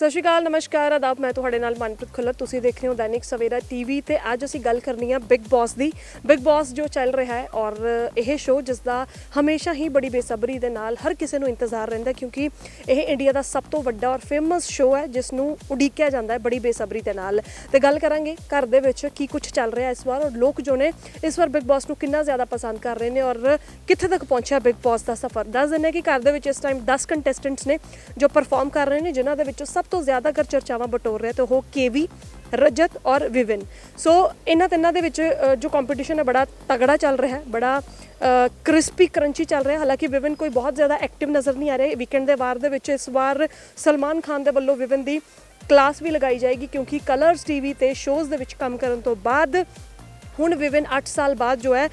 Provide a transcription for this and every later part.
ਸਤਿ ਸ਼੍ਰੀ ਅਕਾਲ, ਨਮਸਕਾਰ, ਆਦਾਬ, ਮੈਂ ਤੁਹਾਡੇ ਨਾਲ ਮਨਪ੍ਰੀਤ ਖੁੱਲਰ। ਤੁਸੀਂ ਦੇਖ ਰਹੇ ਹੋ ਦੈਨਿਕ ਸਵੇਰਾ ਟੀਵੀ ਤੇ ਅੱਜ ਅਸੀਂ ਗੱਲ ਕਰਨੀ ਆ ਬਿਗ ਬੌਸ ਦੀ। ਬਿਗ ਬੌਸ ਜੋ ਚੱਲ ਰਿਹਾ ਹੈ ਔਰ ਇਹ ਸ਼ੋਅ ਜਿਸ ਦਾ ਹਮੇਸ਼ਾ ਹੀ ਬੜੀ ਬੇਸਬਰੀ ਦੇ ਨਾਲ ਹਰ ਕਿਸੇ ਨੂੰ ਇੰਤਜ਼ਾਰ ਰਹਿੰਦਾ ਕਿਉਂਕਿ ਇਹ ਇੰਡੀਆ ਦਾ ਸਭ ਤੋਂ ਵੱਡਾ ਔਰ ਫੇਮਸ ਸ਼ੋਅ ਹੈ, ਜਿਸ ਨੂੰ ਉਡੀਕਿਆ ਜਾਂਦਾ ਹੈ ਬੜੀ ਬੇਸਬਰੀ ਦੇ ਨਾਲ। ਤੇ ਗੱਲ ਕਰਾਂਗੇ ਘਰ ਦੇ ਵਿੱਚ ਕੀ ਕੁਝ ਚੱਲ ਰਿਹਾ ਇਸ ਵਾਰ ਔਰ ਲੋਕ ਜੋ ਨੇ ਇਸ ਵਾਰ ਬਿਗ ਬੌਸ ਨੂੰ ਕਿੰਨਾ ਜ਼ਿਆਦਾ ਪਸੰਦ ਕਰ ਰਹੇ ਨੇ ਔਰ ਕਿੱਥੇ ਤੱਕ ਪਹੁੰਚਿਆ ਬਿਗ ਬੌਸ ਦਾ ਸਫ਼ਰ? ਦੱਸ ਦਿੰਦੇ ਹਾਂ ਕਿ ਘਰ ਦੇ ਵਿੱਚ ਇਸ ਟਾਈਮ 10 ਕੰਟੈਸਟੈਂਟਸ ਨੇ ਜੋ ਪਰਫਾਰਮ ਕਰ ਰਹੇ ਨੇ, ਜਿਨ੍ਹਾਂ ਦੇ ਵਿੱਚੋਂ ਸਭ ਤੋਂ ਜ਼ਿਆਦਾ ਕਰ ਚਰਚਾਵਾਂ ਬਟੋਰ ਰਿਹਾ ਤੇ ਉਹ ਕੇਵੀ ਰਜਤ ਔਰ ਵਿਵਿਨ। ਸੋ ਇਹਨਾਂ ਤਿੰਨਾਂ ਦੇ ਵਿੱਚ ਜੋ ਕੰਪੀਟੀਸ਼ਨ ਹੈ, ਬੜਾ ਤਗੜਾ ਚੱਲ ਰਿਹਾ ਹੈ, ਬੜਾ ਕ੍ਰਿਸਪੀ ਕਰੰਚੀ ਚੱਲ ਰਿਹਾ ਹਾਲਾਂਕਿ ਵਿਵਿਨ ਕੋਈ ਬਹੁਤ ਜ਼ਿਆਦਾ ਐਕਟਿਵ ਨਜ਼ਰ ਨਹੀਂ ਆ ਰਿਹਾ। ਵੀਕਐਂਡ ਦੇ ਵਾਰ ਦੇ ਵਿੱਚ ਇਸ ਵਾਰ ਸਲਮਾਨ ਖਾਨ ਦੇ ਵੱਲੋਂ ਵਿਵਿਨ ਦੀ ਕਲਾਸ ਵੀ ਲਗਾਈ ਜਾਏਗੀ ਕਿਉਂਕਿ ਕਲਰਸ ਟੀਵੀ ਤੇ ਸ਼ੋਜ਼ ਦੇ ਵਿੱਚ ਕੰਮ ਕਰਨ ਤੋਂ ਬਾਅਦ ਹੁਣ ਵਿਵਿਨ 8 ਸਾਲ ਬਾਅਦ ਜੋ ਹੈ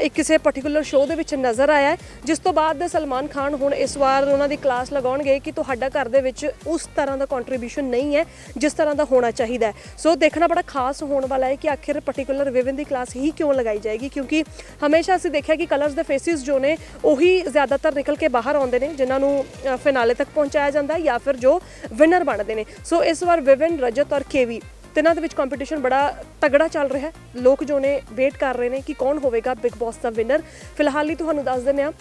ਇੱਕ ਕਿਸੇ ਪਾਰਟਿਕੂਲਰ ਸ਼ੋਅ ਦੇ ਵਿੱਚ ਨਜ਼ਰ ਆਇਆ ਜਿਸ ਤੋਂ ਬਾਅਦ ਸਲਮਾਨ ਖਾਨ ਹੁਣ ਇਸ ਵਾਰ ਉਹਨਾਂ ਦੀ ਕਲਾਸ ਲਗਾਉਣਗੇ ਕਿ ਤੁਹਾਡਾ ਘਰ ਦੇ ਵਿੱਚ ਉਸ ਤਰ੍ਹਾਂ ਦਾ ਕੰਟਰੀਬਿਊਸ਼ਨ ਨਹੀਂ ਹੈ, ਜਿਸ ਤਰ੍ਹਾਂ ਦਾ ਹੋਣਾ ਚਾਹੀਦਾ ਹੈ। ਸੋ ਦੇਖਣਾ ਬੜਾ ਖਾਸ ਹੋਣ ਵਾਲਾ ਹੈ ਕਿ ਆਖਿਰ ਪਾਰਟਿਕੂਲਰ ਵਿਵਿਨ ਦੀ ਕਲਾਸ ਹੀ ਕਿਉਂ ਲਗਾਈ ਜਾਏਗੀ, ਕਿਉਂਕਿ ਹਮੇਸ਼ਾ ਅਸੀਂ ਦੇਖਿਆ ਕਿ ਕਲਰਸ ਦੇ ਫੇਸਿਸ ਜੋ ਨੇ, ਉਹੀ ਜ਼ਿਆਦਾਤਰ ਨਿਕਲ ਕੇ ਬਾਹਰ ਆਉਂਦੇ ਨੇ, ਜਿਨ੍ਹਾਂ ਨੂੰ ਫਿਨਾਲੇ ਤੱਕ ਪਹੁੰਚਾਇਆ ਜਾਂਦਾ ਹੈ ਜਾਂ ਫਿਰ ਜੋ ਵਿਨਰ ਬਣਦੇ ਨੇ। ਸੋ ਇਸ ਵਾਰ ਵਿਵਿਨ ਰਜਤ ਔਰ ਕੇਵੀ ਤਿੰਨਾਂ ਦੇ ਵਿੱਚ ਕੰਪੀਟੀਸ਼ਨ ਬੜਾ ਤਗੜਾ ਚੱਲ ਰਿਹਾ ਹੈ। ਲੋਕ ਜੋ ਨੇ ਵੇਟ ਕਰ ਰਹੇ ਨੇ ਕਿ ਕੌਣ ਹੋਵੇਗਾ ਬਿਗ ਬੌਸ ਦਾ ਵਿਨਰ ਫਿਲਹਾਲ ਹੀ ਤੁਹਾਨੂੰ ਦੱਸ ਦਿੰਦੇ ਆ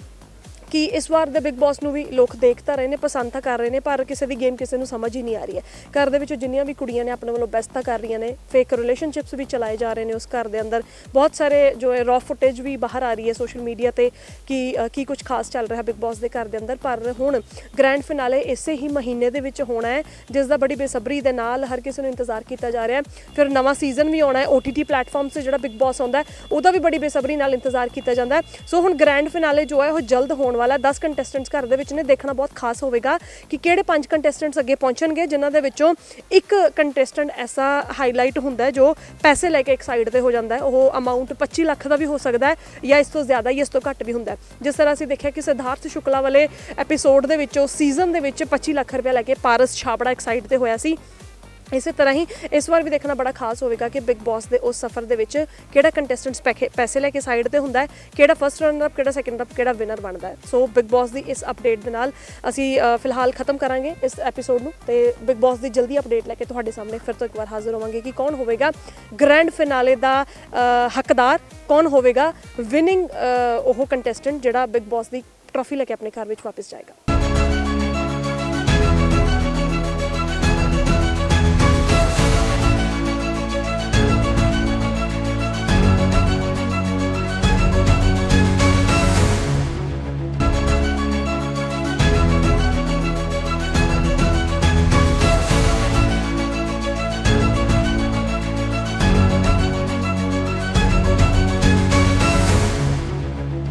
ਕਿ ਇਸ ਵਾਰ ਦੇ ਬਿਗ ਬੌਸ ਨੂੰ ਵੀ ਲੋਕ ਦੇਖ ਤਾਂ ਰਹੇ ਨੇ, ਪਸੰਦ ਤਾਂ ਕਰ ਰਹੇ ਨੇ, ਪਰ ਕਿਸੇ ਦੀ ਗੇਮ ਕਿਸੇ ਨੂੰ ਸਮਝ ਹੀ ਨਹੀਂ ਆ ਰਹੀ ਹੈ। ਘਰ ਦੇ ਵਿੱਚ ਜਿੰਨੀਆਂ ਵੀ ਕੁੜੀਆਂ ਨੇ ਆਪਣੇ ਵੱਲੋਂ ਬੈਸਟ ਤਾਂ ਕਰ ਰਹੀਆਂ ਨੇ ਫੇਕ ਰਿਲੇਸ਼ਨਸ਼ਿਪਸ ਵੀ ਚਲਾਏ ਜਾ ਰਹੇ ਨੇ ਉਸ ਘਰ ਦੇ ਅੰਦਰ। ਬਹੁਤ ਸਾਰੇ ਜੋ ਹੈ ਰॉ ਫੁਟੇਜ ਵੀ ਬਾਹਰ ਆ ਰਹੀ ਹੈ ਸੋਸ਼ਲ ਮੀਡੀਆ ਤੇ ਕਿ ਕੀ ਕੁਝ ਖਾਸ ਚੱਲ ਰਿਹਾ ਬਿਗ ਬੌਸ ਦੇ ਘਰ ਦੇ ਅੰਦਰ, ਪਰ ਹੁਣ ਗ੍ਰੈਂਡ ਫਿਨਾਲੇ ਇਸੇ ਹੀ ਮਹੀਨੇ ਦੇ ਵਿੱਚ ਹੋਣਾ ਹੈ, ਜਿਸ ਦਾ ਬੜੀ ਬੇਸਬਰੀ ਦੇ ਨਾਲ ਹਰ ਕਿਸੇ ਨੂੰ ਇੰਤਜ਼ਾਰ ਕੀਤਾ ਜਾ ਰਿਹਾ ਹੈ। ਫਿਰ ਨਵਾਂ ਸੀਜ਼ਨ ਵੀ ਆਉਣਾ ਹੈ OTT ਪਲੇਟਫਾਰਮ ਤੇ ਜਿਹੜਾ ਬਿਗ ਬੌਸ ਆਉਂਦਾ ਹੈ, ਉਹਦਾ ਵੀ ਬੜੀ ਬੇਸਬਰੀ ਨਾਲ ਇੰਤਜ਼ਾਰ ਕੀਤਾ ਜਾਂਦਾ ਹੈ। ਸੋ ਹੁਣ ਗ੍ਰੈਂਡ ਫਿਨਾਲੇ ਜੋ ਹੈ, ਉਹ ਜਲਦ ਹੋਣ ਵਾਲਾ 10 ਕੰਟੈਸਟੈਂਟਸ ਘਰ ਦੇ ਵਿੱਚ ਨੇ, ਦੇਖਣਾ ਬਹੁਤ ਖਾਸ ਹੋਵੇਗਾ ਕਿ ਕਿਹੜੇ ਪੰਜ ਕੰਟੈਸਟੈਂਟਸ ਅੱਗੇ ਪਹੁੰਚਣਗੇ, ਜਿਨ੍ਹਾਂ ਦੇ ਵਿੱਚੋਂ ਇੱਕ ਕੰਟੈਸਟੈਂਟ ਐਸਾ ਹਾਈਲਾਈਟ ਹੁੰਦਾ ਹੈ ਜੋ ਪੈਸੇ ਲੈ ਕੇ ਇੱਕ ਸਾਈਡ ਤੇ ਹੋ ਜਾਂਦਾ ਹੈ। ਉਹ ਅਮਾਉਂਟ 25 ਲੱਖ ਦਾ ਵੀ ਹੋ ਸਕਦਾ ਹੈ ਜਾਂ ਇਸ ਤੋਂ ਜ਼ਿਆਦਾ ਜਾਂ ਇਸ ਤੋਂ ਘੱਟ ਵੀ ਹੁੰਦਾ ਹੈ। ਜਿਸ ਤਰ੍ਹਾਂ ਅਸੀਂ ਦੇਖਿਆ ਕਿ ਸਿਧਾਰਥ ਸ਼ੁਕਲਾ ਵਾਲੇ ਐਪੀਸੋਡ ਦੇ ਵਿੱਚੋਂ ਸੀਜ਼ਨ ਦੇ ਵਿੱਚ 25 ਲੱਖ ਰੁਪਏ ਲੈ ਕੇ ਪਾਰਸ ਛਾਪੜਾ ਇੱਕ ਸਾਈਡ ਤੇ ਹੋਇਆ ਸੀ। ਇਸੇ ਤਰ੍ਹਾਂ ਹੀ ਇਸ ਵਾਰ ਵੀ ਦੇਖਣਾ ਬੜਾ ਖਾਸ ਹੋਵੇਗਾ ਕਿ ਬਿਗ ਬੌਸ ਦੇ ਉਸ ਸਫ਼ਰ ਦੇ ਵਿੱਚ ਕਿਹੜਾ ਕੰਟੈਸਟੈਂਟਸ ਪੈਸੇ ਲੈ ਕੇ ਸਾਈਡ ਤੇ ਹੁੰਦਾ ਹੈ, ਕਿਹੜਾ ਫਰਸਟ ਰਨਰ ਅਪ ਕਿਹੜਾ ਸੈਕੰਡ ਅਪ ਕਿਹੜਾ ਵਿਨਰ ਬਣਦਾ ਹੈ। ਸੋ ਬਿਗ ਬੌਸ ਦੀ ਇਸ ਅਪਡੇਟ ਦੇ ਨਾਲ ਅਸੀਂ ਫਿਲਹਾਲ ਖਤਮ ਕਰਾਂਗੇ ਇਸ ਐਪੀਸੋਡ ਨੂੰ ਤੇ ਬਿਗ ਬੌਸ ਦੀ ਜਲਦੀ ਅਪਡੇਟ ਲੈ ਕੇ ਤੁਹਾਡੇ ਸਾਹਮਣੇ ਫਿਰ ਤੋਂ ਇੱਕ ਵਾਰ ਹਾਜ਼ਰ ਹੋਵਾਂਗੇ ਕਿ ਕੌਣ ਹੋਵੇਗਾ ਗ੍ਰੈਂਡ ਫਿਨਾਲੇ ਦਾ ਹੱਕਦਾਰ, ਕੌਣ ਹੋਵੇਗਾ ਵਿਨਿੰਗ ਉਹ ਕੰਟੈਸਟੈਂਟ ਜਿਹੜਾ ਬਿਗ ਬੌਸ ਦੀ ਟਰੋਫੀ ਲੈ ਕੇ ਆਪਣੇ ਘਰ ਵਿੱਚ ਵਾਪਸ ਜਾਏਗਾ।